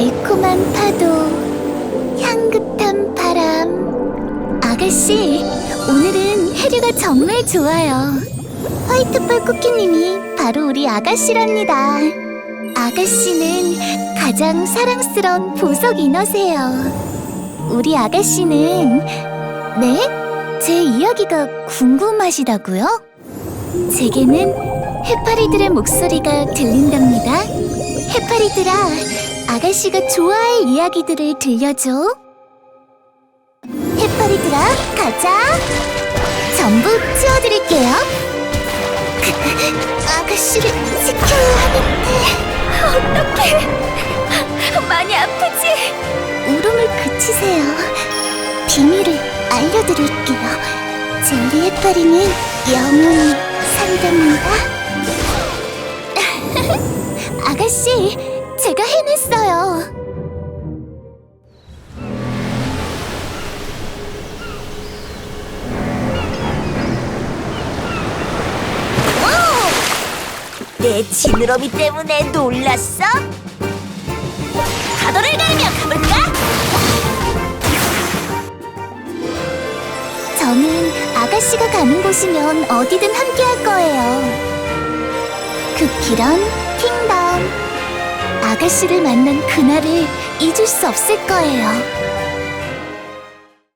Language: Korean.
달콤한 파도, 향긋한 바람. 아가씨, 오늘은 해류가 정말 좋아요. 화이트펄 쿠키님이 바로 우리 아가씨랍니다. 아가씨는 가장 사랑스러운 보석 인어세요. 우리 아가씨는 네? 제 이야기가 궁금하시다고요? 제게는 해파리들의 목소리가 들린답니다. 해파리들아, 아가씨가 좋아할 이야기들을 들려줘. 해파리들아, 가자. 전부 치워드릴게요. 아가씨를 지켜야 하는데. 어떡해. 많이 아프지? 울음을 그치세요. 비밀을 알려드릴게요. 젤리 해파리는 영원히 산답니다. 아가씨, 제가 해냈어요. 내 지느러미 때문에 놀랐어? 파도를 갈며 가볼까? 저는 아가씨가 가는 곳이면 어디든 함께 할 거예요. 쿠키런 킹덤. 아가씨를 만난 그날을 잊을 수 없을 거예요.